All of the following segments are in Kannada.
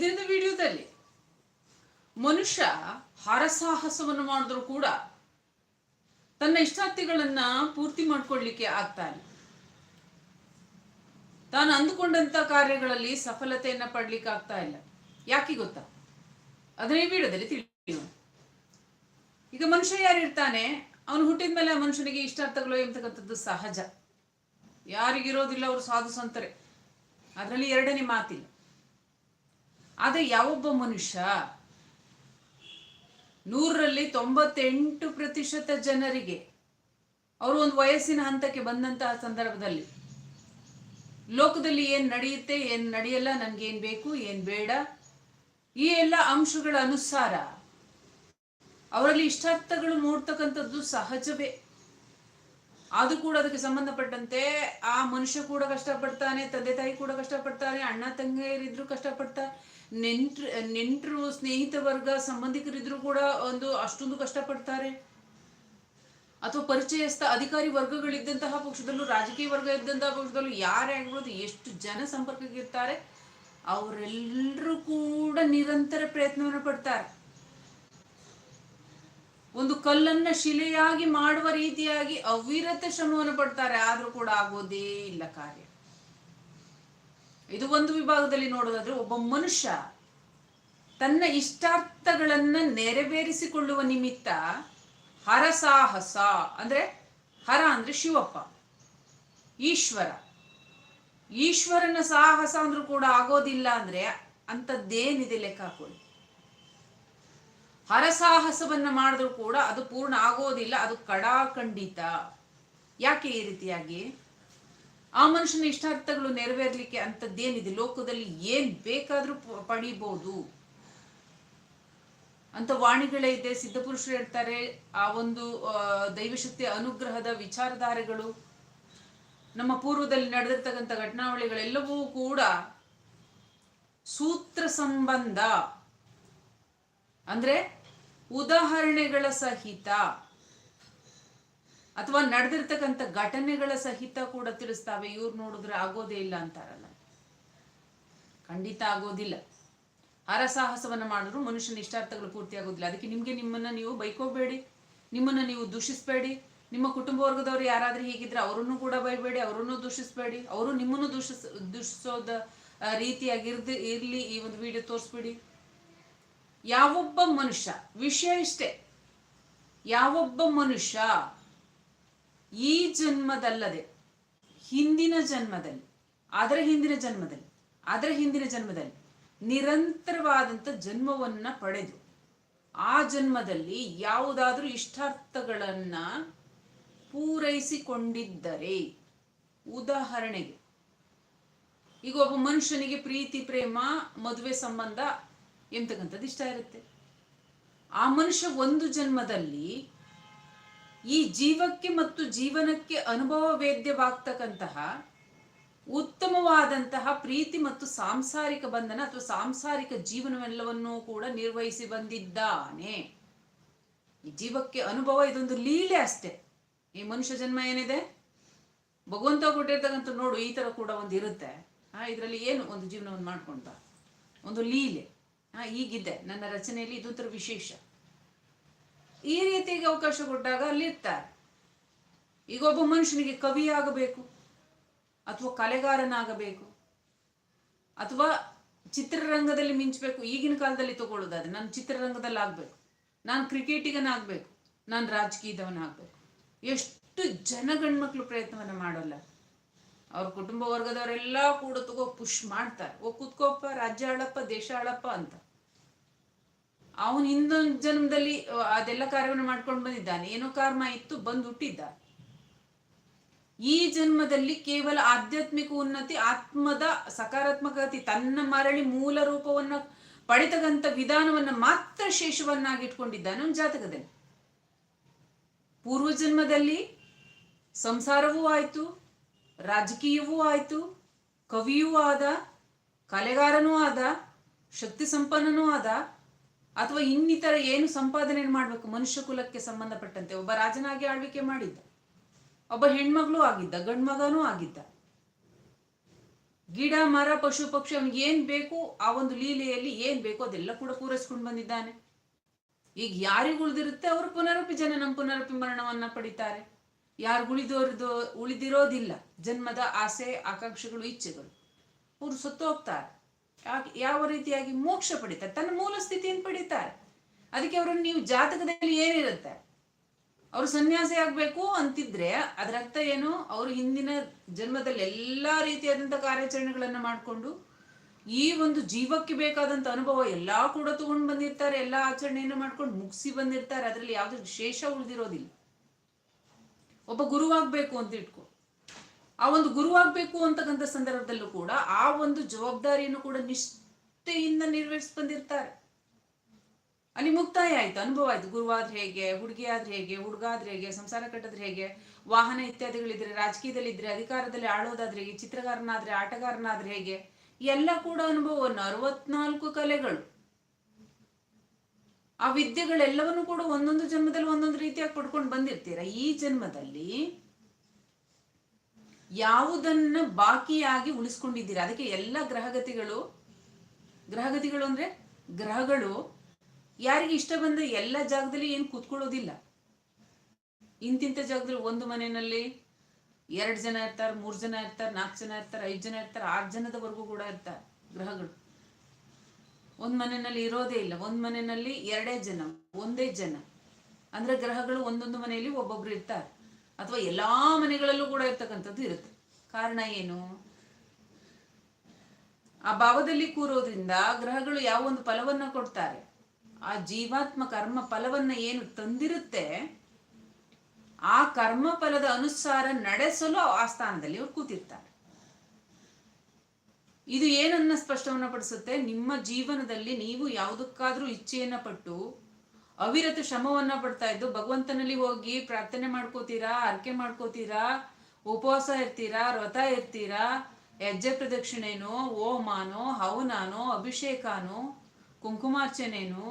ಇದರಿಂದ ವಿಡಿಯೋದಲ್ಲಿ ಮನುಷ್ಯ ಹರಸಾಹಸವನ್ನು ಮಾಡಿದ್ರು ಕೂಡ ತನ್ನ ಇಷ್ಟಾರ್ಥಿಗಳನ್ನ ಪೂರ್ತಿ ಮಾಡ್ಕೊಳ್ಲಿಕ್ಕೆ ಆಗ್ತಾನೆ ತಾನು ಅಂದುಕೊಂಡಂತ ಕಾರ್ಯಗಳಲ್ಲಿ ಸಫಲತೆಯನ್ನ ಪಡ್ಲಿಕ್ಕೆ ಆಗ್ತಾ ಇಲ್ಲ. ಯಾಕೆ ಗೊತ್ತಾ? ಅದನ್ನೇ ವಿಡಿಯೋದಲ್ಲಿ ತಿಳಿಯೋಣ. ಈಗ ಮನುಷ್ಯ ಯಾರಿರ್ತಾನೆ ಅವನು ಹುಟ್ಟಿದ ಮೇಲೆ ಆ ಮನುಷ್ಯನಿಗೆ ಇಷ್ಟಾರ್ಥಗಳು ಎಂಬತಕ್ಕಂಥದ್ದು ಸಹಜ. ಯಾರಿಗಿರೋದಿಲ್ಲ, ಅವರು ಸಾಧು ಸಂತರೆ. ಅದರಲ್ಲಿ ಎರಡನೇ ಮಾತಿಲ್ಲ. ಆದ್ರೆ ಯಾವೊಬ್ಬ ಮನುಷ್ಯ? ನೂರರಲ್ಲಿ ತೊಂಬತ್ತೆಂಟು ಪ್ರತಿಶತ ಜನರಿಗೆ, ಅವರು ಒಂದು ವಯಸ್ಸಿನ ಹಂತಕ್ಕೆ ಬಂದಂತಹ ಸಂದರ್ಭದಲ್ಲಿ, ಲೋಕದಲ್ಲಿ ಏನು ನಡೆಯುತ್ತೆ, ಏನು ನಡೆಯಲ್ಲ ನನ್ಗೆ ಏನ್ ಬೇಕು, ಏನು ಬೇಡ, ಈ ಎಲ್ಲ ಅಂಶಗಳ ಅನುಸಾರ ಅವರಲ್ಲಿ ಇಷ್ಟಾರ್ಥಗಳು ಮೂಡ್ತಕ್ಕಂಥದ್ದು ಸಹಜವೇ. ಅದು ಕೂಡ ಅದಕ್ಕೆ ಸಂಬಂಧಪಟ್ಟಂತೆ ಆ ಮನುಷ್ಯ ಕೂಡ ಕಷ್ಟಪಡ್ತಾನೆ, ತಂದೆ ತಾಯಿ ಕೂಡ ಕಷ್ಟಪಡ್ತಾರೆ ಅಣ್ಣ ತಂಗಿಯರಿದ್ರು ಕಷ್ಟಪಡ್ತಾರೆ ನೆಂಟ್ರ, ನೆಂಟರು, ಸ್ನೇಹಿತ ವರ್ಗ, ಸಂಬಂಧಿಕರಿದ್ರು ಕೂಡ ಒಂದು ಅಷ್ಟೊಂದು ಕಷ್ಟಪಡ್ತಾರೆ. ಅಥವಾ ಪರಿಚಯಸ್ಥ ಅಧಿಕಾರಿ ವರ್ಗಗಳಿದ್ದಂತಹ ಪಕ್ಷದಲ್ಲೂ, ರಾಜಕೀಯ ವರ್ಗ ಇದ್ದಂತಹ ಪಕ್ಷದಲ್ಲೂ ಯಾರೇ ಆಗ್ಬೋದು ಎಷ್ಟು ಜನ ಸಂಪರ್ಕಕ್ಕಿರ್ತಾರೆ ಅವರೆಲ್ಲರೂ ಕೂಡ ನಿರಂತರ ಪ್ರಯತ್ನವನ್ನು ಪಡ್ತಾರೆ. ಒಂದು ಕಲ್ಲನ್ನ ಶಿಲೆಯಾಗಿ ಮಾಡುವ ರೀತಿಯಾಗಿ ಅವಿರತ ಶ್ರಮವನ್ನು ಪಡ್ತಾರೆ. ಆದ್ರೂ ಕೂಡ ಆಗೋದೇ ಇಲ್ಲ ಕಾರ್ಯ. ಇದು ಒಂದು ವಿಭಾಗದಲ್ಲಿ ನೋಡೋದಾದ್ರೆ ಒಬ್ಬ ಮನುಷ್ಯ ತನ್ನ ಇಷ್ಟಾರ್ಥಗಳನ್ನ ನೆರವೇರಿಸಿಕೊಳ್ಳುವ ನಿಮಿತ್ತ ಹರಸಾಹಸ, ಅಂದ್ರೆ ಹರ ಅಂದ್ರೆ ಶಿವಪ್ಪ, ಈಶ್ವರ. ಈಶ್ವರನ ಸಾಹಸ ಅಂದ್ರೂ ಕೂಡ ಆಗೋದಿಲ್ಲ ಅಂದ್ರೆ ಅಂಥದ್ದೇನಿದೆ ಲೆಕ್ಕ ಹಾಕೊಳ್ಳಿ. ಹರಸಾಹಸವನ್ನ ಮಾಡಿದ್ರು ಕೂಡ ಅದು ಪೂರ್ಣ ಆಗೋದಿಲ್ಲ, ಅದು ಕಡಾಖಂಡಿತ. ಯಾಕೆ ಈ ರೀತಿಯಾಗಿ? ಆ ಮನುಷ್ಯನ ಇಷ್ಟಾರ್ಥಗಳು ನೆರವೇರ್ಲಿಕ್ಕೆ ಅಂತದ್ದೇನಿದೆ ಲೋಕದಲ್ಲಿ ಏನ್ ಬೇಕಾದ್ರೂ ಪಡಿಬಹುದು ಅಂತ ವಾಣಿಗಳೇ ಇದೆ, ಸಿದ್ಧಪುರುಷರು ಹೇಳ್ತಾರೆ, ಆ ಒಂದು ದೈವಶಕ್ತಿ ಅನುಗ್ರಹದ ವಿಚಾರಧಾರೆಗಳು. ನಮ್ಮ ಪೂರ್ವದಲ್ಲಿ ನಡೆದಿರ್ತಕ್ಕಂಥ ಘಟನಾವಳಿಗಳೆಲ್ಲವೂ ಕೂಡ ಸೂತ್ರ ಸಂಬಂಧ. ಅಂದ್ರೆ ಉದಾಹರಣೆಗಳ ಸಹಿತ ಅಥವಾ ನಡೆದಿರ್ತಕ್ಕಂಥ ಘಟನೆಗಳ ಸಹಿತ ಕೂಡ ತಿಳಿಸ್ತಾವೆ. ಇವ್ರು ನೋಡಿದ್ರೆ ಆಗೋದೇ ಇಲ್ಲ ಅಂತಾರಲ್ಲ. ಖಂಡಿತ ಆಗೋದಿಲ್ಲ. ಹರಸಾಹಸವನ್ನು ಮಾಡಿದ್ರು ಮನುಷ್ಯನ ಇಷ್ಟಾರ್ಥಗಳು ಪೂರ್ತಿ ಆಗೋದಿಲ್ಲ. ಅದಕ್ಕೆ ನಿಮ್ಗೆ ನಿಮ್ಮನ್ನ ನೀವು ಬೈಕೋಬೇಡಿ. ನಿಮ್ಮನ್ನ ನೀವು ದೂಷಿಸಬೇಡಿ. ನಿಮ್ಮ ಕುಟುಂಬ ವರ್ಗದವರು ಯಾರಾದ್ರೂ ಹೀಗಿದ್ರೆ ಅವರನ್ನು ಕೂಡ ಬೈಬೇಡಿ, ಅವರನ್ನು ದೂಷಿಸಬೇಡಿ, ಅವರು ನಿಮ್ಮನ್ನು ದೂಷಿಸ್, ದೂಷಿಸೋದ ರೀತಿಯಾಗಿರ್ದು ರೀತಿಯಾಗಿರ್ದಿ ಇರ್ಲಿ ಈ ಒಂದು ವಿಡಿಯೋ ತೋರಿಸ್ಬಿಡಿ. ಯಾವೊಬ್ಬ ಮನುಷ್ಯ, ವಿಷಯ ಇಷ್ಟೇ. ಯಾವೊಬ್ಬ ಮನುಷ್ಯ ಈ ಜನ್ಮದಲ್ಲದೆ, ಹಿಂದಿನ ಜನ್ಮದಲ್ಲಿ ಅದರ ಹಿಂದಿನ ಜನ್ಮದಲ್ಲಿ ಅದರ ಹಿಂದಿನ ಜನ್ಮದಲ್ಲಿ ನಿರಂತರವಾದಂಥ ಜನ್ಮವನ್ನ ಪಡೆದು, ಆ ಜನ್ಮದಲ್ಲಿ ಯಾವುದಾದ್ರೂ ಇಷ್ಟಾರ್ಥಗಳನ್ನ ಪೂರೈಸಿಕೊಂಡಿದ್ದರೆ, ಉದಾಹರಣೆಗೆ, ಈಗ ಒಬ್ಬ ಮನುಷ್ಯನಿಗೆ ಪ್ರೀತಿ, ಪ್ರೇಮ, ಮದುವೆ ಸಂಬಂಧ ಎಂತಕ್ಕಂಥದ್ದು ಇಷ್ಟ ಇರುತ್ತೆ? ಆ ಮನುಷ್ಯ ಒಂದು ಜನ್ಮದಲ್ಲಿ ಈ ಜೀವಕ್ಕೆ ಮತ್ತು ಜೀವನಕ್ಕೆ ಅನುಭವ ವೇದ್ಯವಾಗ್ತಕ್ಕಂತಹ ಉತ್ತಮವಾದಂತಹ ಪ್ರೀತಿ ಮತ್ತು ಸಾಂಸಾರಿಕ ಬಂಧನ ಅಥವಾ ಸಾಂಸಾರಿಕ ಜೀವನವೆಲ್ಲವನ್ನೂ ಕೂಡ ನಿರ್ವಹಿಸಿ ಬಂದಿದ್ದಾನೆ. ಈ ಜೀವಕ್ಕೆ ಅನುಭವ ಇದೊಂದು ಲೀಲೆ ಅಷ್ಟೇ. ಈ ಮನುಷ್ಯ ಜನ್ಮ ಏನಿದೆ? ಭಗವಂತ ಕೊಟ್ಟಿರ್ತಕ್ಕಂಥ ನೋಡು, ಈ ತರ ಕೂಡ ಒಂದು ಇರುತ್ತೆ. ಆ, ಇದರಲ್ಲಿ ಏನು ಒಂದು ಜೀವನವನ್ನು ಮಾಡ್ಕೊಂಡ ಒಂದು ಲೀಲೆ. ಆ ಈಗಿದೆ ನನ್ನ ರಚನೆಯಲ್ಲಿ ಇದೊಂಥರ ವಿಶೇಷ. ಈ ರೀತಿಗೆ ಅವಕಾಶ ಕೊಟ್ಟಾಗ ಅಲ್ಲಿರ್ತಾರೆ. ಈಗ ಒಬ್ಬ ಮನುಷ್ಯನಿಗೆ ಕವಿ ಆಗಬೇಕು, ಅಥವಾ ಕಲೆಗಾರನಾಗಬೇಕು, ಅಥವಾ ಚಿತ್ರರಂಗದಲ್ಲಿ ಮಿಂಚಬೇಕು. ಈಗಿನ ಕಾಲದಲ್ಲಿ ತಗೊಳ್ಳೋದಾದ್ರೆ ನಾನು ಚಿತ್ರರಂಗದಲ್ಲಿ ಆಗ್ಬೇಕು ನಾನು ಕ್ರಿಕೆಟಿಗನಾಗಬೇಕು. ನಾನು ರಾಜಕೀಯದವನಾಗಬೇಕು. ಎಷ್ಟು ಜನ ಗಂಡ್ಮಕ್ಳು ಪ್ರಯತ್ನವನ್ನ ಮಾಡೋಲ್ಲ. ಅವ್ರ ಕುಟುಂಬ ವರ್ಗದವರೆಲ್ಲ ಕೂಡ ತಗೋ ಪುಷ್ ಮಾಡ್ತಾರೆ. ಓ ಕೂತ್ಕೋಪ್ಪ ರಾಜ್ಯ ಆಳಪ್ಪ, ದೇಶ ಆಳಪ್ಪ ಅಂತ. ಅವನು ಇನ್ನೊಂದು ಜನ್ಮದಲ್ಲಿ ಅದೆಲ್ಲ ಕಾರ್ಯವನ್ನು ಮಾಡ್ಕೊಂಡು ಬಂದಿದ್ದಾನೆ. ಏನೋ ಕರ್ಮ ಇತ್ತು ಬಂದು ಹುಟ್ಟಿದ್ದ ಈ ಜನ್ಮದಲ್ಲಿ ಕೇವಲ ಆಧ್ಯಾತ್ಮಿಕ ಉನ್ನತಿ, ಆತ್ಮದ ಸಕಾರಾತ್ಮಕತೆ ತನ್ನ ಮರಳಿ ಮೂಲ ರೂಪವನ್ನ ಪಡೆತಕ್ಕಂಥ ವಿಧಾನವನ್ನ ಮಾತ್ರ ಶೇಷವನ್ನಾಗಿ ಇಟ್ಕೊಂಡಿದ್ದಾನೆ ಅವನ ಜಾತಕದಲ್ಲಿ. ಪೂರ್ವ ಜನ್ಮದಲ್ಲಿ ಸಂಸಾರವೂ ಆಯ್ತು, ರಾಜಕೀಯವೂ ಆಯ್ತು, ಕವಿಯೂ ಆದ, ಕಲೆಗಾರನೂ ಆದ, ಶಕ್ತಿ ಸಂಪನ್ನನೂ ಆದ ಅಥವಾ ಇನ್ನಿತರ ಏನು ಸಂಪಾದನೆ ಮಾಡಬೇಕು? ಮನುಷ್ಯ ಕುಲಕ್ಕೆ ಸಂಬಂಧಪಟ್ಟಂತೆ ಒಬ್ಬ ರಾಜನಾಗಿ ಆಳ್ವಿಕೆ ಮಾಡಿದ್ದ, ಒಬ್ಬ ಹೆಣ್ಮಗಳು ಆಗಿದ್ದ, ಗಂಡ್ಮಗನೂ ಆಗಿದ್ದ. ಗಿಡ, ಮರ, ಪಶು, ಪಕ್ಷಿ, ಅವನಿಗೆ ಏನ್ ಬೇಕು, ಆ ಒಂದು ಲೀಲೆಯಲ್ಲಿ ಏನ್ ಬೇಕು ಅದೆಲ್ಲ ಕೂಡ ಪೂರೈಸ್ಕೊಂಡು ಬಂದಿದ್ದಾನೆ. ಈಗ ಯಾರಿಗೆ ಉಳಿದಿರುತ್ತೆ? ಅವರು ಪುನರಪಿ ನಮ್ಮ ಪುನರಪಿ ಮರಣವನ್ನ ಪಡಿತಾರೆ. ಯಾರು ಉಳಿದೋರ್ದು, ಉಳಿದಿರೋದಿಲ್ಲ. ಜನ್ಮದ ಆಸೆ, ಆಕಾಂಕ್ಷೆಗಳು, ಇಚ್ಛೆಗಳು. ಅವರು ಸತ್ತು ಹೋಗ್ತಾರೆ ಯಾವ ರೀತಿಯಾಗಿ ಮೋಕ್ಷ ಪಡಿತಾರೆ? ತನ್ನ ಮೂಲ ಸ್ಥಿತಿಯನ್ನು ಪಡಿತಾರೆ. ಅದಕ್ಕೆ ಅವರು ನೀವು ಜಾತಕದಲ್ಲಿ ಏನಿರುತ್ತೆ? ಅವರು ಸನ್ಯಾಸಿ ಆಗ್ಬೇಕು ಅಂತಿದ್ರೆ ಅದರ ಅರ್ಥ ಏನು? ಅವರು ಹಿಂದಿನ ಜನ್ಮದಲ್ಲಿ ಎಲ್ಲಾ ರೀತಿಯಾದಂಥ ಕಾರ್ಯಾಚರಣೆಗಳನ್ನ ಮಾಡಿಕೊಂಡು ಈ ಒಂದು ಜೀವಕ್ಕೆ ಬೇಕಾದಂತ ಅನುಭವ ಎಲ್ಲಾ ಕೂಡ ತಗೊಂಡು ಬಂದಿರ್ತಾರೆ, ಎಲ್ಲಾ ಆಚರಣೆಯನ್ನು ಮಾಡ್ಕೊಂಡು ಮುಗಿಸಿ ಬಂದಿರ್ತಾರೆ. ಅದರಲ್ಲಿ ಯಾವ್ದು ಶೇಷ ಉಳಿದಿರೋದಿಲ್ಲ. ಒಬ್ಬ ಗುರುವಾಗಬೇಕು ಅಂತ ಇಟ್ಕೊ. ಆ ಒಂದು ಗುರುವಾಗಬೇಕು ಅಂತಕ್ಕಂಥ ಸಂದರ್ಭದಲ್ಲೂ ಕೂಡ ಆ ಒಂದು ಜವಾಬ್ದಾರಿಯನ್ನು ಕೂಡ ನಿಷ್ಠೆಯಿಂದ ನಿರ್ವಹಿಸಿ ಬಂದಿರ್ತಾರೆ. ಅಲ್ಲಿ ಮುಕ್ತಾಯ ಆಯ್ತು. ಅನುಭವ ಆಯ್ತು. ಗುರುವಾದ್ರೆ ಹೇಗೆ ಹುಡುಗಿ ಆದ್ರೆ ಹೇಗೆ ಹುಡುಗ ಆದ್ರೆ ಹೇಗೆ, ಸಂಸಾರ ಕಟ್ಟದ್ರೆ ಹೇಗೆ, ವಾಹನ ಇತ್ಯಾದಿಗಳಿದ್ರೆ, ರಾಜಕೀಯದಲ್ಲಿದ್ರೆ, ಅಧಿಕಾರದಲ್ಲಿ ಆಳೋದಾದ್ರೆ ಹೇಗೆ ಚಿತ್ರಗಾರನಾದ್ರೆ, ಆಟಗಾರನಾದ್ರೆ ಹೇಗೆ, ಎಲ್ಲ ಕೂಡ ಅನುಭವವನ್ನು ಅರವತ್ನಾಲ್ಕು ಕಲೆಗಳು. ಆ ವಿದ್ಯೆಗಳೆಲ್ಲವನ್ನು ಕೂಡ ಒಂದೊಂದು ಜನ್ಮದಲ್ಲಿ ಒಂದೊಂದು ರೀತಿಯಾಗಿ ಪಡ್ಕೊಂಡು ಬಂದಿರ್ತೀರ. ಈ ಜನ್ಮದಲ್ಲಿ ಯಾವುದನ್ನ ಬಾಕಿಯಾಗಿ ಉಳಿಸ್ಕೊಂಡಿದ್ದೀರಾ? ಅದಕ್ಕೆ ಎಲ್ಲ ಗ್ರಹಗತಿಗಳು ಗ್ರಹಗತಿಗಳು ಅಂದ್ರೆ ಗ್ರಹಗಳು ಯಾರಿಗೆ ಇಷ್ಟ ಬಂದ ಎಲ್ಲ ಜಾಗದಲ್ಲಿ ಏನು ಕೂತ್ಕೊಳ್ಳೋದಿಲ್ಲ. ಇಂತಿಂತ ಜಾಗದಲ್ಲಿ ಒಂದು ಮನೆಯಲ್ಲಿ ಎರಡು ಜನ ಇರ್ತಾರೆ, ಮೂರು ಜನ ಇರ್ತಾರೆ, ನಾಲ್ಕು ಜನ ಇರ್ತಾರೆ, ಐದು ಜನ ಇರ್ತಾರೆ, ಆರು ಜನದವರೆಗೂ ಕೂಡ ಇರ್ತಾರೆ ಗ್ರಹಗಳು. ಒಂದ್ ಮನೆಯಲ್ಲಿ ಇರೋದೇ ಇಲ್ಲ. ಒಂದ್ ಮನೆಯಲ್ಲಿ ಎರಡೇ ಜನ, ಒಂದೇ ಜನ. ಅಂದ್ರೆ ಗ್ರಹಗಳು ಒಂದೊಂದು ಮನೆಯಲ್ಲಿ ಒಬ್ಬೊಬ್ರು ಇರ್ತಾರೆ. ಅಥವಾ ಎಲ್ಲಾ ಮನೆಗಳಲ್ಲೂ ಕೂಡ ಇರ್ತಕ್ಕಂಥದ್ದು ಇರುತ್ತೆ. ಕಾರಣ ಏನು? ಆ ಭಾವದಲ್ಲಿ ಕೂರೋದ್ರಿಂದ ಗ್ರಹಗಳು ಯಾವ ಒಂದು ಫಲವನ್ನ ಕೊಡ್ತಾರೆ? ಆ ಜೀವಾತ್ಮ ಕರ್ಮ ಫಲವನ್ನ ಏನು ತಂದಿರುತ್ತೆ? ಆ ಕರ್ಮ ಫಲದ ಅನುಸಾರ ನಡೆಸಲು ಆ ಸ್ಥಾನದಲ್ಲಿ ಅವ್ರು ಕೂತಿರ್ತಾರೆ. ಇದು ಏನನ್ನ ಸ್ಪಷ್ಟವನ್ನ ಪಡಿಸುತ್ತೆ? ನಿಮ್ಮ ಜೀವನದಲ್ಲಿ ನೀವು ಯಾವುದಕ್ಕಾದ್ರೂ ಇಚ್ಛೆಯನ್ನ ಪಟ್ಟು ಅವಿರತ ಶ್ರಮವನ್ನ ಪಡ್ತಾ ಇದ್ದು, ಭಗವಂತನಲ್ಲಿ ಹೋಗಿ ಪ್ರಾರ್ಥನೆ ಮಾಡ್ಕೋತೀರಾ, ಅರ್ಕೆ ಮಾಡ್ಕೋತೀರಾ, ಉಪವಾಸ ಇರ್ತೀರಾ, ವ್ರತ ಇರ್ತೀರಾ ಹೆಜ್ಜೆ ಪ್ರದಕ್ಷಿಣೆನೋ ಓಮಾನೋ ಹವನಾನೋ, ಅಭಿಷೇಕನೋ, ಕುಂಕುಮಾರ್ಚನೆನೋ,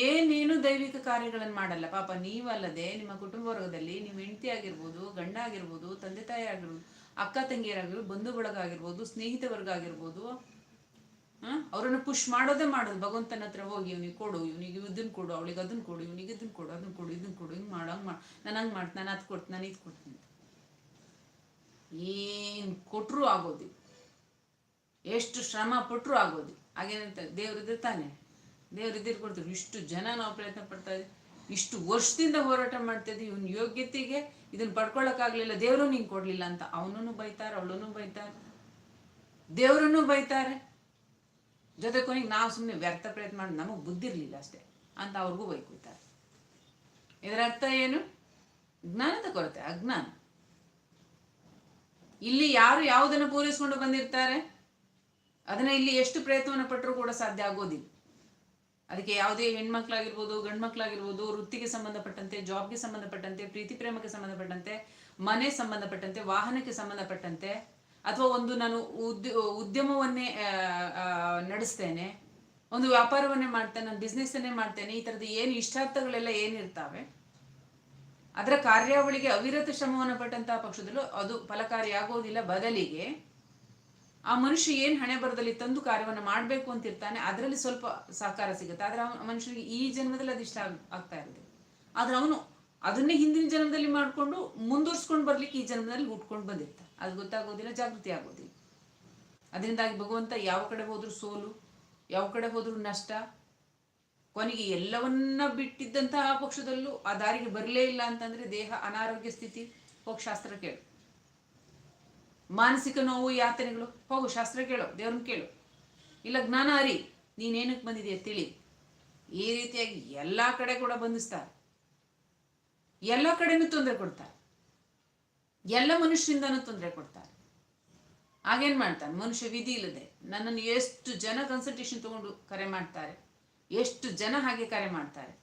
ಏನೇನು ದೈವಿಕ ಕಾರ್ಯಗಳನ್ನು ಮಾಡಲ್ಲ. ಪಾಪ ನೀವಲ್ಲದೆ ನಿಮ್ಮ ಕುಟುಂಬ ವರ್ಗದಲ್ಲಿ ನಿಮ್ಮ ಹೆಂಡತಿ ಆಗಿರ್ಬೋದು, ಗಂಡ ಆಗಿರ್ಬೋದು, ತಂದೆ ತಾಯಿ ಆಗಿರ್ಬೋದು, ಅಕ್ಕ, ತಂಗಿಯರಾಗಿರ್ಬೋದು ಬಂಧು ಬಳಗ ಆಗಿರ್ಬೋದು, ಸ್ನೇಹಿತ ವರ್ಗ ಆಗಿರ್ಬೋದು ಅವರನ್ನು ಪುಷ್ ಮಾಡೋದೇ ಮಾಡೋದು. ಭಗವಂತನ ಹತ್ರ ಹೋಗಿ ಇವನಿಗೆ ಕೊಡು, ಇವನಿಗೆ ಇದನ್ನ ಕೊಡು, ಅವಳಿಗೆ ಅದನ್ನ ಕೊಡು, ಇವನಿಗೆ ಇದನ್ನ ಕೊಡು ಅದನ್ನ ಕೊಡು ಇದನ್ನ ಕೊಡು, ಹಿಂಗೆ ಮಾಡು, ಹಂಗೆ ಮಾಡು. ನಾನು ಹಂಗೆ ಮಾಡ್ತೀನಿ ನಾನು ಅದು ಕೊಡ್ತೀನಿ ನಾನು ಇದು ಕೊಡ್ತೀನಿ ಏನು ಕೊಟ್ಟರು ಆಗೋದಿ ಎಷ್ಟು ಶ್ರಮ ಪಟ್ಟರು ಆಗೋದಿ ಹಾಗೇನಂತ ದೇವ್ರದ್ದು ತಾನೆ. ದೇವ್ರದ್ದು ಕೊಡ್ತೀವಿ ಇಷ್ಟು ಜನ ನಾವು ಪ್ರಯತ್ನ ಪಡ್ತಾ ಇದ್ದೀವಿ. ಇಷ್ಟು ವರ್ಷದಿಂದ ಹೋರಾಟ ಮಾಡ್ತಾ ಇದ್ದೀವಿ. ಇವನ್ ಯೋಗ್ಯತೆಗೆ ಇದನ್ನ ಪಡ್ಕೊಳಕ್ಕಾಗ್ಲಿಲ್ಲ. ದೇವರು ನಿಂಗೆ ಕೊಡ್ಲಿಲ್ಲ ಅಂತ. ಅವನನ್ನು ಬೈತಾರೆ ಅವಳನ್ನು ಬೈತಾರೆ. ದೇವರನ್ನು ಬೈತಾರೆ. ಜೊತೆ ಕೊನೆಗೆ ನಾವು ಸುಮ್ಮನೆ ವ್ಯರ್ಥ ಪ್ರಯತ್ನ ಮಾಡಿ, ನಮಗೆ ಬುದ್ಧಿ ಇರಲಿಲ್ಲ ಅಷ್ಟೇ. ಅಂತ ಅವ್ರಿಗೂ ಬೈಕೋತಾರೆ ಇದರ ಅರ್ಥ ಏನು? ಜ್ಞಾನದ ಕೊರತೆ, ಅಜ್ಞಾನ. ಇಲ್ಲಿ ಯಾರು ಯಾವುದನ್ನು ಪೂರೈಸ್ಕೊಂಡು ಬಂದಿರ್ತಾರೆ? ಅದನ್ನ ಇಲ್ಲಿ ಎಷ್ಟು ಪ್ರಯತ್ನವನ್ನು ಪಟ್ಟರೂ ಕೂಡ ಸಾಧ್ಯ ಆಗೋದಿಲ್ಲ. ಅದಕ್ಕೆ ಯಾವುದೇ ಹೆಣ್ಮಕ್ಳಾಗಿರ್ಬೋದು ಗಂಡು ಮಕ್ಳಾಗಿರ್ಬೋದು ವೃತ್ತಿಗೆ ಸಂಬಂಧಪಟ್ಟಂತೆ, ಜಾಬ್ಗೆ ಸಂಬಂಧಪಟ್ಟಂತೆ, ಪ್ರೀತಿ ಪ್ರೇಮಕ್ಕೆ ಸಂಬಂಧಪಟ್ಟಂತೆ ಮನೆ ಸಂಬಂಧಪಟ್ಟಂತೆ, ವಾಹನಕ್ಕೆ ಸಂಬಂಧಪಟ್ಟಂತೆ ಅಥವಾ ಒಂದು ನಾನು ಉದ್ಯ, ಉದ್ಯಮವನ್ನೇ ನಡೆಸ್ತೇನೆ, ಒಂದು ವ್ಯಾಪಾರವನ್ನೇ ಮಾಡ್ತೇನೆ, ನಾನು ಬಿಸ್ನೆಸ್ಸನ್ನೇ ಮಾಡ್ತೇನೆ, ಈ ಥರದ ಏನು ಇಷ್ಟಾರ್ಥಗಳೆಲ್ಲ ಏನಿರ್ತಾವೆ, ಅದರ ಕಾರ್ಯಾವಳಿಗೆ ಅವಿರತ ಶ್ರಮವನ್ನು ಪಟ್ಟಂತಹ ಪಕ್ಷದಲ್ಲೂ ಅದು ಫಲಕಾರಿಯಾಗೋದಿಲ್ಲ ಬದಲಿಗೆ. ಆ ಮನುಷ್ಯ ಏನು ಹಣೆ ಬರದಲ್ಲಿ ತಂದು ಕಾರ್ಯವನ್ನು ಮಾಡಬೇಕು ಅಂತ ಇರ್ತಾನೆ ಅದರಲ್ಲಿ ಸ್ವಲ್ಪ ಸಹಕಾರ ಸಿಗುತ್ತೆ. ಆದರೆ ಆ ಮನುಷ್ಯನಿಗೆ ಈ ಜನ್ಮದಲ್ಲಿ ಅದು ಇಷ್ಟ ಆಗ್- ಆಗ್ತಾ ಇರುತ್ತೆ ಆದ್ರೆ ಅವನು ಅದನ್ನೇ ಹಿಂದಿನ ಜನ್ಮದಲ್ಲಿ ಮಾಡಿಕೊಂಡು ಮುಂದುವರ್ಸ್ಕೊಂಡು ಬರ್ಲಿಕ್ಕೆ ಈ ಜನ್ಮದಲ್ಲಿ ಹುಟ್ಕೊಂಡು ಬಂದಿರ್ತ ಅದು ಗೊತ್ತಾಗೋದಿಲ್ಲ, ಜಾಗೃತಿ ಆಗೋದಿಲ್ಲ. ಅದರಿಂದಾಗಿ ಭಗವಂತ ಯಾವ ಕಡೆ ಹೋದ್ರು ಸೋಲು, ಯಾವ ಕಡೆ ಹೋದ್ರು ನಷ್ಟ, ಕೊನೆಗೆ ಎಲ್ಲವನ್ನ ಬಿಟ್ಟಿದ್ದಂತಹ ಆ ಪಕ್ಷದಲ್ಲೂ ಆ ದಾರಿಗೆ ಬರಲೇ ಇಲ್ಲ ಅಂತಂದ್ರೆ ದೇಹ ಅನಾರೋಗ್ಯ ಸ್ಥಿತಿ. ಹೋಗಿ ಶಾಸ್ತ್ರ ಕೇಳು. ಮಾನಸಿಕ ನೋವು, ಯಾತನೆಗಳು, ಹೋಗು ಶಾಸ್ತ್ರ ಕೇಳು, ದೇವ್ರನ್ನ ಕೇಳು. ಇಲ್ಲ, ಜ್ಞಾನ ಅರಿ ನೀನೇನಕ್ಕೆ ಬಂದಿದೆಯಾ ತಿಳಿ. ಈ ರೀತಿಯಾಗಿ ಎಲ್ಲ ಕಡೆ ಕೂಡ ಬಂಧಿಸ್ತಾರೆ. ಎಲ್ಲ ಕಡೆನೂ ತೊಂದರೆ ಕೊಡ್ತಾರೆ. ಎಲ್ಲ ಮನುಷ್ಯರಿಂದನೂ ತೊಂದರೆ ಕೊಡ್ತಾರೆ. ಹಾಗೇನ್ ಮಾಡ್ತಾನೆ ಮನುಷ್ಯ ವಿಧಿ ಇಲ್ಲದೆ ನನ್ನನ್ನು ಎಷ್ಟು ಜನ ಕನ್ಸಲ್ಟೇಷನ್ ತಗೊಂಡು ಕರೆ ಮಾಡ್ತಾರೆ, ಎಷ್ಟು ಜನ ಹಾಗೆ ಕರೆ ಮಾಡ್ತಾರೆ?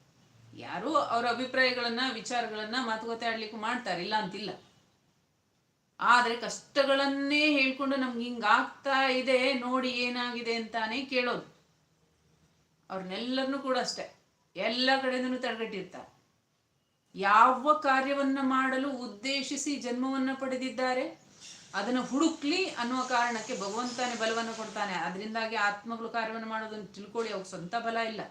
ಯಾರು ಅವರ ಅಭಿಪ್ರಾಯಗಳನ್ನ, ವಿಚಾರಗಳನ್ನ ಮಾತುಕತೆ ಆಡ್ಲಿಕ್ಕೂ ಮಾಡ್ತಾರೆ, ಇಲ್ಲ ಅಂತಿಲ್ಲ. ಆದ್ರೆ ಕಷ್ಟಗಳನ್ನೇ ಹೇಳ್ಕೊಂಡು ನಮ್ಗೆ ಹಿಂಗಾಗ್ತಾ ಇದೆ, ನೋಡಿ ಏನಾಗಿದೆ ಅಂತಾನೆ ಕೇಳೋದು. ಅವ್ರನ್ನೆಲ್ಲರನ್ನೂ ಕೂಡ ಅಷ್ಟೇ. ಎಲ್ಲ ಕಡೆಯಿಂದನೂ ತಡೆಗಟ್ಟಿರ್ತಾರೆ. ಯಾವ ಕಾರ್ಯವನ್ನ ಮಾಡಲು ಉದ್ದೇಶಿಸಿ ಜನ್ಮವನ್ನ ಪಡೆದಿದ್ದಾರೆ, ಅದನ್ನು ಹುಡುಕ್ಲಿ ಅನ್ನುವ ಕಾರಣಕ್ಕೆ ಭಗವಂತನೇ ಬಲವನ್ನು ಕೊಡ್ತಾನೆ. ಅದರಿಂದಾಗಿ ಆತ್ಮಗಳು ಕಾರ್ಯವನ್ನು ಮಾಡೋದನ್ನು ತಿಳ್ಕೊಳ್ಳಿ ಅವ್ರಿಗೆ ಸ್ವಂತ ಬಲ ಇಲ್ಲ.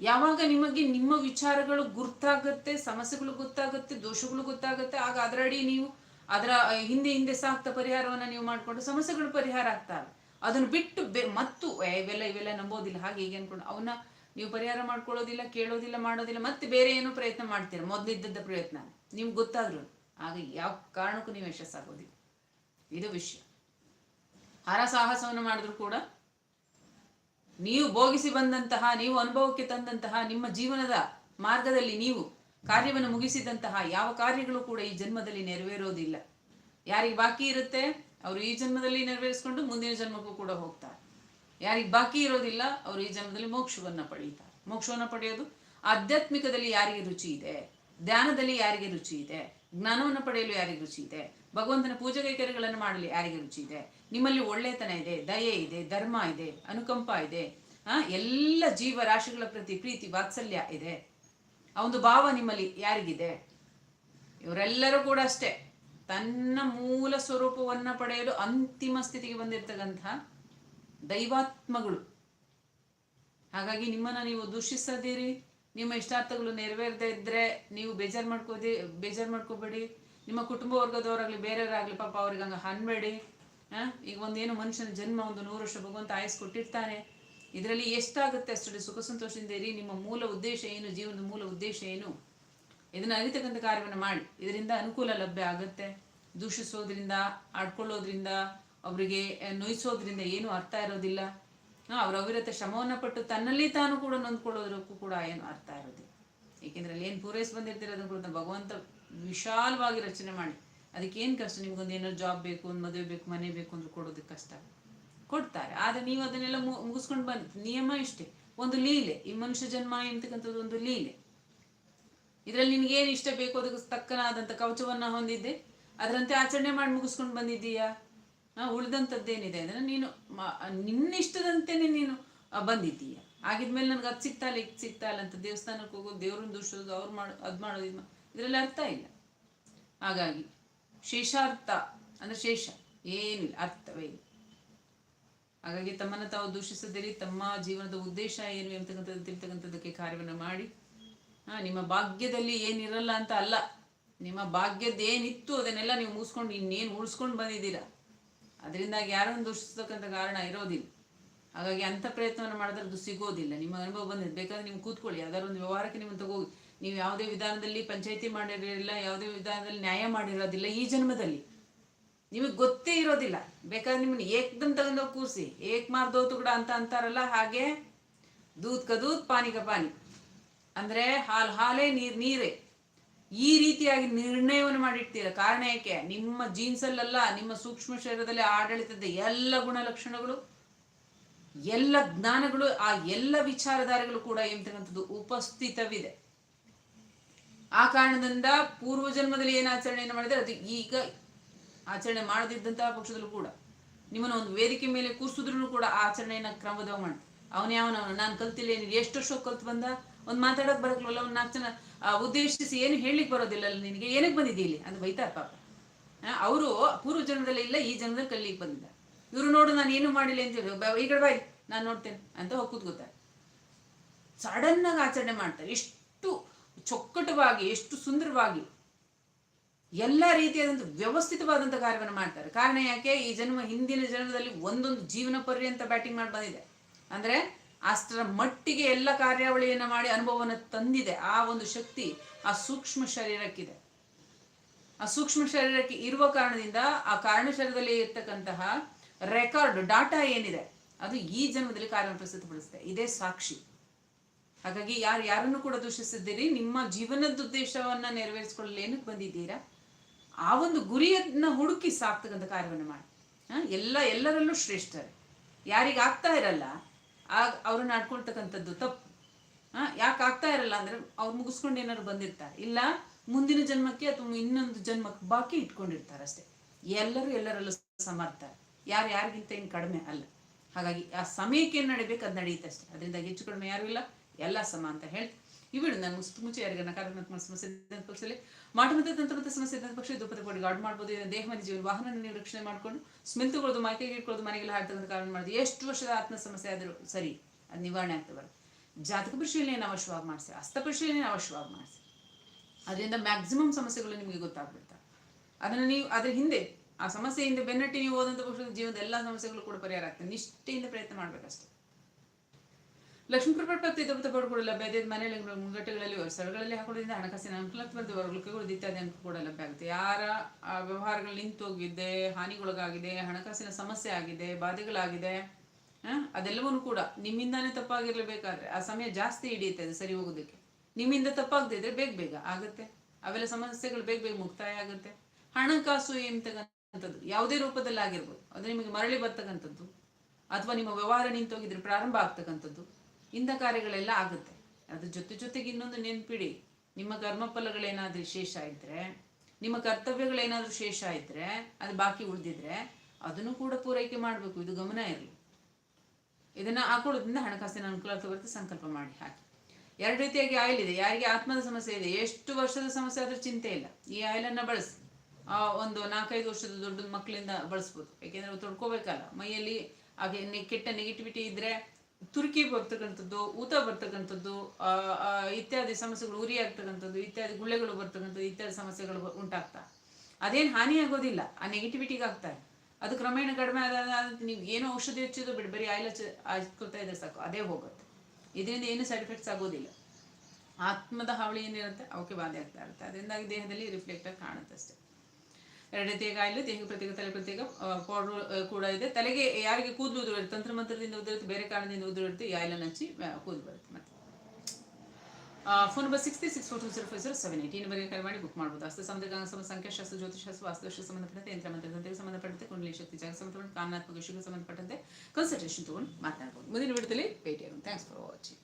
ಯಾವಾಗ ನಿಮಗೆ ನಿಮ್ಮ ವಿಚಾರಗಳು ಗುರ್ತಾಗತ್ತೆ, ಸಮಸ್ಯೆಗಳು ಗೊತ್ತಾಗುತ್ತೆ, ದೋಷಗಳು ಗೊತ್ತಾಗುತ್ತೆ, ಆಗ ಅದರಡಿ ನೀವು ಅದರ ಹಿಂದೆ ಹಿಂದೆ ಸಾಕ್ತ ಪರಿಹಾರವನ್ನ ನೀವು ಮಾಡಿಕೊಂಡು ಸಮಸ್ಯೆಗಳು ಪರಿಹಾರ ಆಗ್ತವೆ. ಅದನ್ನು ಬಿಟ್ಟು ಬೆ ಮತ್ತು ಇವೆಲ್ಲ ಇವೆಲ್ಲ ನಂಬೋದಿಲ್ಲ. ಹಾಗೆ ಹೀಗೆ ಅನ್ಕೊಂಡು ಅವನ್ನ ನೀವು ಪರಿಹಾರ ಮಾಡ್ಕೊಳ್ಳೋದಿಲ್ಲ, ಕೇಳೋದಿಲ್ಲ, ಮಾಡೋದಿಲ್ಲ, ಮತ್ತೆ ಬೇರೆ ಏನು ಪ್ರಯತ್ನ ಮಾಡ್ತೀರ? ಮೊದಲಿದ್ದದ ಪ್ರಯತ್ನ. ನಿಮ್ಗೆ ಗೊತ್ತಾದ್ರೂ. ಆಗ ಯಾವ ಕಾರಣಕ್ಕೂ ನೀವು ಯಶಸ್ಸಾಗೋದಿಲ್ಲ. ಇದು ವಿಷಯ. ಹರ ಸಾಹಸವನ್ನು ಮಾಡಿದ್ರು ಕೂಡ ನೀವು ಭೋಗಿಸಿ ಬಂದಂತಹ, ನೀವು ಅನುಭವಕ್ಕೆ ತಂದಂತಹ, ನಿಮ್ಮ ಜೀವನದ ಮಾರ್ಗದಲ್ಲಿ ನೀವು ಕಾರ್ಯವನ್ನು ಮುಗಿಸಿದಂತಹ ಯಾವ ಕಾರ್ಯಗಳು ಕೂಡ ಈ ಜನ್ಮದಲ್ಲಿ ನೆರವೇರೋದಿಲ್ಲ. ಯಾರಿಗೆ ಬಾಕಿ ಇರುತ್ತೆ, ಅವರು ಈ ಜನ್ಮದಲ್ಲಿ ನೆರವೇರಿಸ್ಕೊಂಡು ಮುಂದಿನ ಜನ್ಮಕ್ಕೂ ಕೂಡ ಹೋಗ್ತಾರೆ. ಯಾರಿಗೆ ಬಾಕಿ ಇರೋದಿಲ್ಲ, ಅವರು ಈ ಜನ್ಮದಲ್ಲಿ ಮೋಕ್ಷವನ್ನ ಪಡೆಯುತ್ತಾರೆ. ಮೋಕ್ಷವನ್ನ ಪಡೆಯೋದು ಆಧ್ಯಾತ್ಮಿಕದಲ್ಲಿ ಯಾರಿಗೆ ರುಚಿ ಇದೆ? ಧ್ಯಾನದಲ್ಲಿ ಯಾರಿಗೆ ರುಚಿ ಇದೆ? ಜ್ಞಾನವನ್ನು ಪಡೆಯಲು ಯಾರಿಗೆ ರುಚಿ ಇದೆ? ಭಗವಂತನ ಪೂಜೆ ಕೈಕರ್ಯಗಳನ್ನು ಮಾಡಲು ಯಾರಿಗೆ ರುಚಿ ಇದೆ? ನಿಮ್ಮಲ್ಲಿ ಒಳ್ಳೆತನ ಇದೆ, ದಯೆ ಇದೆ, ಧರ್ಮ ಇದೆ, ಅನುಕಂಪ ಇದೆ, ಆ, ಎಲ್ಲ ಜೀವರಾಶಿಗಳ ಪ್ರತಿ ಪ್ರೀತಿ, ವಾತ್ಸಲ್ಯ ಇದೆ. ಆ ಒಂದು ಭಾವ ನಿಮ್ಮಲ್ಲಿ ಯಾರಿಗಿದೆ? ಇವರೆಲ್ಲರೂ ಕೂಡ ಅಷ್ಟೇ. ತನ್ನ ಮೂಲ ಸ್ವರೂಪವನ್ನ ಪಡೆಯಲು ಅಂತಿಮ ಸ್ಥಿತಿಗೆ ಬಂದಿರತಕ್ಕಂತಹ ದೈವಾತ್ಮಗಳು. ಹಾಗಾಗಿ ನಿಮ್ಮನ್ನ ನೀವು ದೂಷಿಸದಿರಿ, ನಿಮ್ಮ ಇಷ್ಟಾರ್ಥಗಳು ನೆರವೇರದೇ ಇದ್ದರೆ ನೀವು ಬೇಜಾರು ಮಾಡ್ಕೋದಿ, ಬೇಜಾರು ಮಾಡ್ಕೋಬೇಡಿ. ನಿಮ್ಮ ಕುಟುಂಬ ವರ್ಗದವರಾಗ್ಲಿ, ಬೇರೆಯವರಾಗಲಿ ಪಾಪ ಅವ್ರಿಗೆ ಹಂಗೆ ಅನ್ಬೇಡಿ ಹಾಂ ಈಗ ಒಂದೇನು ಮನುಷ್ಯನ ಜನ್ಮ ಒಂದು ನೂರು ವರ್ಷ ಭಗವಂತ ಆಯಸ್ ಕೊಟ್ಟಿರ್ತಾನೆ. ಇದರಲ್ಲಿ ಎಷ್ಟಾಗುತ್ತೆ ಅಷ್ಟು ಸುಖ ಸಂತೋಷದಿಂದ ಇರಿ. ನಿಮ್ಮ ಮೂಲ ಉದ್ದೇಶ ಏನು? ಜೀವನದ ಮೂಲ ಉದ್ದೇಶ ಏನು? ಇದನ್ನ ಅರಿತಕ್ಕಂಥ ಕಾರ್ಯವನ್ನು ಮಾಡಿ. ಇದರಿಂದ ಅನುಕೂಲ ಲಭ್ಯ ಆಗುತ್ತೆ. ದೂಷಿಸೋದ್ರಿಂದ, ಆಡ್ಕೊಳ್ಳೋದ್ರಿಂದ ಅವರಿಗೆ ನೋಯಿಸೋದ್ರಿಂದ ಏನು ಅರ್ಥ ಇರೋದಿಲ್ಲ. ಅವ್ರ ಅವರ ಅವಿರತ ಶ್ರಮವನ್ನ ಪಟ್ಟು ತನ್ನಲ್ಲಿ ತಾನು ಕೂಡ ನೊಂದ್ಕೊಳ್ಳೋದಕ್ಕೂ ಕೂಡ ಏನು ಅರ್ಥ ಇರೋದಿಲ್ಲ. ಏಕೆಂದ್ರೆ ಅಲ್ಲಿ ಏನು ಪೂರೈಸಿ ಬಂದಿರ್ತೀರ ಕೂಡ ಭಗವಂತ ವಿಶಾಲವಾಗಿ ರಚನೆ ಮಾಡಿ. ಅದಕ್ಕೆ ಏನು ಕಷ್ಟ? ನಿಮ್ಗೊಂದು ಏನೋ ಜಾಬ್ ಬೇಕು, ಒಂದು ಮದುವೆ ಬೇಕು, ಮನೆ ಬೇಕು ಅಂದ್ರೆ ಕೊಡೋದಕ್ಕೆ ಕಷ್ಟ. ಕೊಡ್ತಾರೆ. ಆದ್ರೆ ನೀವು ಅದನ್ನೆಲ್ಲ ಮುಗಿಸ್ಕೊಂಡು ಬಂದ, ನಿಯಮ ಇಷ್ಟೇ. ಒಂದು ಲೀಲೆ. ಈ ಮನುಷ್ಯ ಜನ್ಮ ಎಂತಕ್ಕಂಥದ್ದು? ಒಂದು ಲೀಲೆ. ಇದರಲ್ಲಿ ನಿನ್ಗೆ ಏನು ಇಷ್ಟ ಬೇಕು? ಅದಕ್ಕೆ ತಕ್ಕನಾದಂಥ ಕವಚವನ್ನ ಹೊಂದಿದ್ದೆ. ಅದರಂತೆ ಆಚರಣೆ ಮಾಡಿ ಮುಗಿಸ್ಕೊಂಡು ಬಂದಿದ್ದೀಯಾ? ಉಳಿದಂಥದ್ದೇನಿದೆ ಅಂದರೆ ನೀನು ನಿನ್ನಿಷ್ಟದಂತೆನೆ ನೀನು ಬಂದಿದ್ದೀಯ. ಆಗಿದ್ಮೇಲೆ ನನಗೆ ಅದು ಸಿಗ್ತಾ ಇಲ್ಲ ಇದು ಸಿಗ್ತಾ ಇಲ್ಲ ಅಂತ ದೇವಸ್ಥಾನಕ್ಕೆ ಹೋಗೋದು ದೇವ್ರನ್ನ ದೂಷಿಸೋದು, ಅವ್ರು ಮಾಡೋ, ಅದು ಮಾಡೋದು, ಇದು ಇದರಲ್ಲಿ ಅರ್ಥ ಇಲ್ಲ. ಹಾಗಾಗಿ, ಶೇಷಾರ್ಥ, ಅಂದ್ರೆ ಶೇಷ, ಏನಿಲ್ಲ, ಅರ್ಥವೇ ಇಲ್ಲ. ಹಾಗಾಗಿ ತಮ್ಮನ್ನು ತಾವು ದೂಷಿಸದಿರಿ, ತಮ್ಮ ಜೀವನದ ಉದ್ದೇಶ ಏನು ಎಂಬತಕ್ಕಂಥದ್ದು ತಿಳ್ತಕ್ಕಂಥದ್ದಕ್ಕೆ ಕಾರ್ಯವನ್ನು ಮಾಡಿ. ಹಾ, ನಿಮ್ಮ ಭಾಗ್ಯದಲ್ಲಿ ಏನಿರಲ್ಲ ಅಂತ ಅಲ್ಲ. ನಿಮ್ಮ ಭಾಗ್ಯದ ಏನಿತ್ತು ಅದನ್ನೆಲ್ಲ ನೀವು ಮುಗಿಸ್ಕೊಂಡು ಇನ್ನೇನು ಉಳಿಸ್ಕೊಂಡು ಬಂದಿದ್ದೀರಾ? ಅದರಿಂದಾಗಿ ಯಾರನ್ನು ದೂಷಿಸ್ತಕ್ಕಂಥ ಕಾರಣ ಇರೋದಿಲ್ಲ. ಹಾಗಾಗಿ ಅಂಥ ಪ್ರಯತ್ನವನ್ನು ಮಾಡಿದ್ರೆ ಅದು ಸಿಗೋದಿಲ್ಲ. ನಿಮ್ಮ ಅನುಭವ ಬಂದಿದೆ. ಬೇಕಾದ್ರೆ ನೀವು ಕೂತ್ಕೊಳ್ಳಿ. ಯಾವ್ದಾದ್ರು ಒಂದು ವ್ಯವಹಾರಕ್ಕೆ ನಿಮ್ಮನ್ನು ತಗೋಗಿ. ನೀವು ಯಾವುದೇ ವಿಧಾನದಲ್ಲಿ ಪಂಚಾಯಿತಿ ಮಾಡಿರಲಿಲ್ಲ, ಯಾವುದೇ ವಿಧಾನದಲ್ಲಿ ನ್ಯಾಯ ಮಾಡಿರೋದಿಲ್ಲ ಈ ಜನ್ಮದಲ್ಲಿ. ನಿಮಗೆ ಗೊತ್ತೇ ಇರೋದಿಲ್ಲ. ಬೇಕಾದ್ರೆ ನಿಮ್ಮನ್ನ ಏಕ್ದಮ್ ತಗೊಂಡೋಗಿ ಕೂರಿಸಿ. ಏಕ್ ಮಾರ್ದೋತು ಕೂಡ ಅಂತ ಅಂತಾರಲ್ಲ ಹಾಗೆ ದೂದ್ ಕ ದೂದ್ ಪಾನಿ ಕ ಪಾನಿ ಅಂದ್ರೆ ಹಾಲ್ ಹಾಲೇ ನೀರ್, ನೀರೇ. ಈ ರೀತಿಯಾಗಿ ನಿರ್ಣಯವನ್ನು ಮಾಡಿರ್ತೀರ ಕಾರಣ ಏಕೆ? ನಿಮ್ಮ ಜೀನ್ಸಲ್ಲೆಲ್ಲ, ನಿಮ್ಮ ಸೂಕ್ಷ್ಮ ಶರೀರದಲ್ಲಿ ಆಡಳಿತದ ಎಲ್ಲ ಗುಣಲಕ್ಷಣಗಳು, ಎಲ್ಲ ಜ್ಞಾನಗಳು, ಆ ಎಲ್ಲ ವಿಚಾರಧಾರೆಗಳು ಕೂಡ ಎಂತಕ್ಕಂಥದ್ದು ಉಪಸ್ಥಿತವಿದೆ. ಆ ಕಾರಣದಿಂದ ಪೂರ್ವ ಜನ್ಮದಲ್ಲಿ ಏನು ಆಚರಣೆಯನ್ನು ಮಾಡಿದ್ರೆ, ಅದು ಈಗ ಆಚರಣೆ ಮಾಡದಿದ್ದಂತಹ ಪಕ್ಷದಲ್ಲೂ ಕೂಡ ನಿಮ್ಮನ್ನು ಒಂದು ವೇದಿಕೆ ಮೇಲೆ ಕೂರಿಸಿದ್ರು ಕೂಡ ಆಚರಣೆಯನ್ನ ಕ್ರಮದವ ಮಾಡಿ ಅವನ ಯಾವನವನು ನಾನು ಕಲ್ತಿಲ್ಲ ಏನಿಲ್ಲ ಎಷ್ಟು ವರ್ಷ ಕಲ್ತು ಬಂದ, ಒಂದು ಮಾತಾಡಕ್ ಬರಕ್ಲಲ್ಲ, ಒಂದು ನಾಲ್ಕು ಜನ ಉದ್ದೇಶಿಸಿ ಏನು ಹೇಳಲಿಕ್ಕೆ ಬರೋದಿಲ್ಲ ನಿನಗೆ. ಏನಕ್ಕೆ ಬಂದಿದ್ದೀ ಇಲ್ಲಿ? ಅಂತ ಬೈತಾರೆ ಪಾಪ. ಅವರು ಪೂರ್ವ ಜನ್ಮದಲ್ಲಿ ಇಲ್ಲ, ಈ ಜನ್ಮದಲ್ಲಿ ಕಲ್ಲಿಗೆ ಬಂದಿದ್ದ. ಇವರು ನೋಡು, ನಾನು ಏನು ಮಾಡಿಲ್ಲ ಅಂತ ಹೇಳಿ. ಈ ಕಡೆ ಬಾಯ್ ನಾನು ನೋಡ್ತೇನೆ ಅಂತ ಹೋಗಿ ಕೂತ್ಕೋತಾರೆ ಸಡನ್ ಆಗಿ ಆಚರಣೆ ಮಾಡ್ತಾರೆ. ಎಷ್ಟು ಚೊಕ್ಕಟವಾಗಿ, ಎಷ್ಟು ಸುಂದರವಾಗಿ, ಎಲ್ಲ ರೀತಿಯಾದಂಥ ವ್ಯವಸ್ಥಿತವಾದಂಥ ಕಾರ್ಯವನ್ನು ಮಾಡ್ತಾರೆ. ಕಾರಣ ಯಾಕೆ? ಈ ಜನ್ಮ ಹಿಂದಿನ ಜನ್ಮದಲ್ಲಿ ಒಂದೊಂದು ಜೀವನ ಪರ್ಯಂತ ಬ್ಯಾಟಿಂಗ್ ಮಾಡಿ ಬಂದಿದೆ. ಅಂದ್ರೆ ಅಷ್ಟರ ಮಟ್ಟಿಗೆ ಎಲ್ಲ ಕಾರ್ಯಾವಳಿಯನ್ನು ಮಾಡಿ ಅನುಭವವನ್ನು ತಂದಿದೆ. ಆ ಒಂದು ಶಕ್ತಿ, ಆ ಸೂಕ್ಷ್ಮ ಶರೀರಕ್ಕಿದೆ. ಆ ಸೂಕ್ಷ್ಮ ಶರೀರಕ್ಕೆ ಇರುವ ಕಾರಣದಿಂದ ಆ ಕಾರಣ ಶರೀರದಲ್ಲಿ ಇರ್ತಕ್ಕಂತಹ ರೆಕಾರ್ಡ್, ಡಾಟಾ ಏನಿದೆ, ಅದು ಈ ಜನ್ಮದಲ್ಲಿ ಕಾರ್ಯವನ್ನು ಪ್ರಸ್ತುತಪಡಿಸುತ್ತೆ. ಇದೇ ಸಾಕ್ಷಿ. ಹಾಗಾಗಿ ಯಾರು ಯಾರನ್ನು ಕೂಡ ದೂಷಿಸಿದ್ದೀರಿ, ನಿಮ್ಮ ಜೀವನದ ಉದ್ದೇಶವನ್ನ ನೆರವೇರಿಸಿಕೊಳ್ಳಲು ಏನಕ್ಕೆ ಬಂದಿದ್ದೀರಾ? ಆ ಒಂದು ಗುರಿಯನ್ನ ಹುಡುಕಿ ಸಾಕ್ತಕ್ಕಂಥ ಕಾರ್ಯವನ್ನು ಮಾಡಿ. ಎಲ್ಲ, ಎಲ್ಲರಲ್ಲೂ ಶ್ರೇಷ್ಠರೇ. ಯಾರಿಗಾಗ್ತಾ ಇರಲ್ಲ ಆಗ ಅವ್ರನ್ನ ಆಡ್ಕೊಳ್ತಕ್ಕಂಥದ್ದು ತಪ್ಪು. ಆ, ಯಾಕೆ ಆಗ್ತಾ ಇರಲ್ಲ ಅಂದ್ರೆ ಅವ್ರು ಮುಗಿಸ್ಕೊಂಡು ಏನಾದ್ರು ಬಂದಿರ್ತಾರೆ. ಇಲ್ಲ ಮುಂದಿನ ಜನ್ಮಕ್ಕೆ ಅಥವಾ ಇನ್ನೊಂದು ಜನ್ಮಕ್ಕೆ ಬಾಕಿ ಇಟ್ಕೊಂಡಿರ್ತಾರೆ ಅಷ್ಟೇ. ಎಲ್ಲರೂ ಎಲ್ಲರಲ್ಲೂ ಸಮರ್ಥ ಯಾರು ಯಾರಿಗಿಂತ ಏನು ಕಡಿಮೆ ಅಲ್ಲ. ಹಾಗಾಗಿ ಆ ಸಮಯಕ್ಕೆ ಏನು ನಡಿಬೇಕು ಅದು ನಡೆಯುತ್ತೆ ಅದರಿಂದ ಹೆಚ್ಚು ಕಡಿಮೆ ಯಾರು ಇಲ್ಲ. ಎಲ್ಲ ಸಮ ಅಂತ ಹೇಳ್ತಿ ಇವಿಡು ನಾನು ಮುಸ್ತು ಮುಂಚೆ ಯಾರಿಗೆ ಸಮಸ್ಯೆ ಪಕ್ಷದಲ್ಲಿ ಮಾಟ ಮತ್ತು ತಂತ್ರ ಸಮಸ್ಯೆ ಪಕ್ಷ ಇದು ಕೊಡಿ ಗಾಡ್ ಮಾಡ್ಬೋದು, ಇದನ್ನ ದೇಹ ಮನೆ ಜೀವನ ವಾಹನ ನೀವು ರಕ್ಷಣೆ ಮಾಡ್ಕೊಂಡು ಸ್ಮೆಲ್ ತಗೊಳ್ಳೋದು ಮೈಕೈಗೆ ಇಟ್ಕೊಳ್ಳೋದು ಮನೆಗೆಲ್ಲ ಹಾಡ್ತಕ್ಕಂಥ ಕಾರಣ ಮಾಡೋದು ಎಷ್ಟು ವರ್ಷದ ಆತ್ಮ ಸಮಸ್ಯೆ ಆದರೂ ಸರಿ, ಅದು ನಿವಾರಣೆ ಆಗ್ತಾ ಬರುತ್ತೆ. ಜಾತಕ ಪರಿಶೀಲನೆಯನ್ನು ಅವಶ್ಯವಾಗಿ ಮಾಡಿಸಿ, ಹಸ್ತ ಪರಿಶೀಲನೆ ಅವಶ್ಯವಾಗಿ ಮಾಡಿಸಿ. ಅದರಿಂದ ಮ್ಯಾಕ್ಸಿಮಮ್ ಸಮಸ್ಯೆಗಳು ನಿಮಗೆ ಗೊತ್ತಾಗ್ಬಿಡ್ತಾ ಅದನ್ನು ನೀವು, ಅದ್ರ ಹಿಂದೆ, ಆ ಸಮಸ್ಯೆಯಿಂದ ಬೆನ್ನಟ್ಟಿ ನೀವು ಹೋದಂಥ ಪಕ್ಷದ ಜೀವನದ ಎಲ್ಲ ಸಮಸ್ಯೆಗಳು ಕೂಡ ಪರಿಹಾರ ಆಗ್ತದೆ ನಿಷ್ಠೆಯಿಂದ ಪ್ರಯತ್ನ ಮಾಡಬೇಕಷ್ಟೇ. ಲಕ್ಷ್ಮೀ ಪ್ರಪತ್ತಿ ದಬ್ಬತ ಪಡ್ಕೊಳ್ಳ ಲಭ್ಯ ಇದೆ. ಮನೆಯಲ್ಲಿ ಮುಂಗಟ್ಟುಗಳಲ್ಲಿ ಸ್ಥಳಗಳಲ್ಲಿ ಹಾಕೋದ್ರಿಂದ ಹಣಕಾಸಿನ ಅನುಕೂಲತ್ವದ ವರ್ಗಗಳು ಇತ್ಯಾದಿ ಅಂಕ ಕೂಡ ಲಭ್ಯ ಆಗುತ್ತೆ. ಯಾರ ವ್ಯವಹಾರಗಳು ನಿಂತು ಹೋಗಿದೆ, ಹಾನಿಗೊಳಗಾಗಿದೆ, ಹಣಕಾಸಿನ ಸಮಸ್ಯೆ ಆಗಿದೆ, ಬಾಧೆಗಳಾಗಿದೆ ಅದೆಲ್ಲವನ್ನೂ ಕೂಡ ನಿಮ್ಮಿಂದಾನೇ ತಪ್ಪಾಗಿರ್ಲೇಬೇಕಾದ್ರೆ, ಆ ಸಮಯ ಜಾಸ್ತಿ ಹಿಡಿಯುತ್ತೆ ಅದು ಸರಿ ಹೋಗೋದಕ್ಕೆ. ನಿಮ್ಮಿಂದ ತಪ್ಪಾಗದೇ ಇದ್ರೆ ಬೇಗ ಬೇಗ ಆಗುತ್ತೆ. ಅವೆಲ್ಲ ಸಮಸ್ಯೆಗಳು ಬೇಗ ಬೇಗ ಮುಕ್ತಾಯ ಆಗುತ್ತೆ. ಹಣಕಾಸು ಎಂತಕ್ಕಂಥದ್ದು ಯಾವುದೇ ರೂಪದಲ್ಲಿ ಆಗಿರ್ಬೋದು ಅದು ನಿಮಗೆ ಮರಳಿ ಬರ್ತಕ್ಕಂಥದ್ದು. ಅಥವಾ ನಿಮ್ಮ ವ್ಯವಹಾರ ನಿಂತೋಗಿದ್ರೆ ಪ್ರಾರಂಭ ಆಗ್ತಕ್ಕಂಥದ್ದು. ಇಂಥ ಕಾರ್ಯಗಳೆಲ್ಲ ಆಗುತ್ತೆ. ಅದ್ರ ಜೊತೆ ಜೊತೆಗೆ ಇನ್ನೊಂದು ನೆನ್ಪಿಡಿ. ನಿಮ್ಮ ಕರ್ಮಫಲಗಳೇನಾದ್ರೂ ಶೇಷ ಇದ್ರೆ, ನಿಮ್ಮ ಕರ್ತವ್ಯಗಳೇನಾದ್ರೂ ಶೇಷ ಇದ್ರೆ, ಅದು ಬಾಕಿ ಉಳಿದಿದ್ರೆ ಅದನ್ನು ಕೂಡ ಪೂರೈಕೆ ಮಾಡಬೇಕು. ಇದು ಗಮನ ಇರಲಿ. ಇದನ್ನ ಹಾಕೊಳ್ಳೋದ್ರಿಂದ ಹಣಕಾಸಿನ ಅನುಕೂಲ ಬರುತ್ತೆ, ಸಂಕಲ್ಪ ಮಾಡಿ ಹಾಕಿ. ಎರಡು ರೀತಿಯಾಗಿ ಆಯಿಲ್ ಇದೆ. ಯಾರಿಗೆ ಆತ್ಮದ ಸಮಸ್ಯೆ ಇದೆ, ಎಷ್ಟು ವರ್ಷದ ಸಮಸ್ಯೆ ಆದ್ರೂ ಚಿಂತೆ ಇಲ್ಲ. ಈ ಆಯಿಲನ್ನ ಬಳಸಿ. ಒಂದು ನಾಲ್ಕೈದು ವರ್ಷದ ದೊಡ್ಡ ಮಕ್ಕಳಿಂದ ಬಳಸ್ಬೋದು. ಯಾಕೆಂದ್ರೆ ತೊಡ್ಕೋಬೇಕಲ್ಲ. ಮೈಯಲ್ಲಿ ಹಾಗೆ ಕೆಟ್ಟ ನೆಗೆಟಿವಿಟಿ ಇದ್ರೆ ತುರ್ಕಿ ಬರ್ತಕ್ಕಂಥದ್ದು, ಊತ ಬರ್ತಕ್ಕಂಥದ್ದು ಇತ್ಯಾದಿ ಸಮಸ್ಯೆಗಳು ಉರಿ ಆಗ್ತಕ್ಕಂಥದ್ದು ಇತ್ಯಾದಿ ಗುಳ್ಳೆಗಳು ಬರ್ತಕ್ಕಂಥದ್ದು, ಇತ್ಯಾದಿ ಸಮಸ್ಯೆಗಳು ಉಂಟಾಗ್ತಾ. ಅದೇನು ಹಾನಿ ಆಗೋದಿಲ್ಲ ಆ ನೆಗೆಟಿವಿಟಿಗೆ ಆಗ್ತಾ ಅದು ಕ್ರಮೇಣ ಕಡಿಮೆ ಆದ ನೀವು ಏನೋ ಔಷಧಿ ಹಚ್ಚೋದು ಬಿಡಿ, ಬರೀ ಆಯಿಲ್ ಹಚ್ಕೊಳ್ತಾ ಇದ್ರೆ ಸಾಕು, ಅದೇ ಹೋಗುತ್ತೆ. ಇದರಿಂದ ಏನು ಸೈಡ್ ಎಫೆಕ್ಟ್ಸ್ ಆಗೋದಿಲ್ಲ. ಆತ್ಮದ ಹಾವಳಿ ಏನಿರುತ್ತೆ, ಅವಕ್ಕೆ ಬಾಧೆ ಆಗ್ತಾ ಇರುತ್ತೆ. ಅದರಿಂದಾಗಿ ದೇಹದಲ್ಲಿ ರಿಫ್ಲೆಕ್ಟ್ ಆಗಿ ಕಾಣುತ್ತೆ ಅಷ್ಟೇ. ಎರಡು ರೀತಿಯ ಕಾಯಿಲೆ ದೇಹಕ್ಕೆ ಪ್ರತ್ಯೇಕ, ತಲೆ ಪ್ರತ್ಯೇಕ ಪೌಡರ್ ಕೂಡ ಇದೆ. ತಲೆಗೆ ಯಾರಿಗೆ ಕೂದಲು ತಂತ್ರ ಮಂತ್ರದಿಂದ ಉದುರುತ್ತೆ ಬೇರೆ ಕಾರಣದಿಂದ ಉದುರುತ್ತೆ ಆಯಿಲನ್ನು ಹಚ್ಚಿ ಕೂದಲು ಬರುತ್ತೆ ಮತ್ತೆ. Phone number six three six four two zero five zero seven eight ಈ ನಂಬರ್ಗೆ ಕರೆ ಮಾಡಿ ಬುಕ್ ಮಾಡ್ಬೋದು. ಹಸ್ತ ಸಂಬಂಧ ಸಮ ಸಂಖ್ಯಾಶಾಸ್ತ್ರ ಜ್ಯೋತಿಷಾಸ್ತ್ರ ವಾಸ್ತುಶಾಸ್ತ್ರ ಸಂಬಂಧಪಟ್ಟಂತೆ, ಯಂತ್ರ ಮಂತ್ರದಂತೆಗೆ ಸಂಬಂಧಪಟ್ಟಂತೆ, ಕುಂಡಲಿ, ಶಕ್ತಿ, ಜಾಗ ಸಂಬಂಧಪಟ್ಟ ಕಾಮನಾತ್ಮಕ ವಿಷಯಕ್ಕೆ ಸಂಬಂಧಪಟ್ಟಂತೆ ಕನ್ಸಲ್ಟೇಷನ್ ತೊಗೊಂಡು ಮಾತನಾಡ್ಬೋದು. ಮುಂದಿನ ವಿಡಿಯೋದಲ್ಲಿ ಭೇಟಿಯಾಗೋಣ. Thanks for watching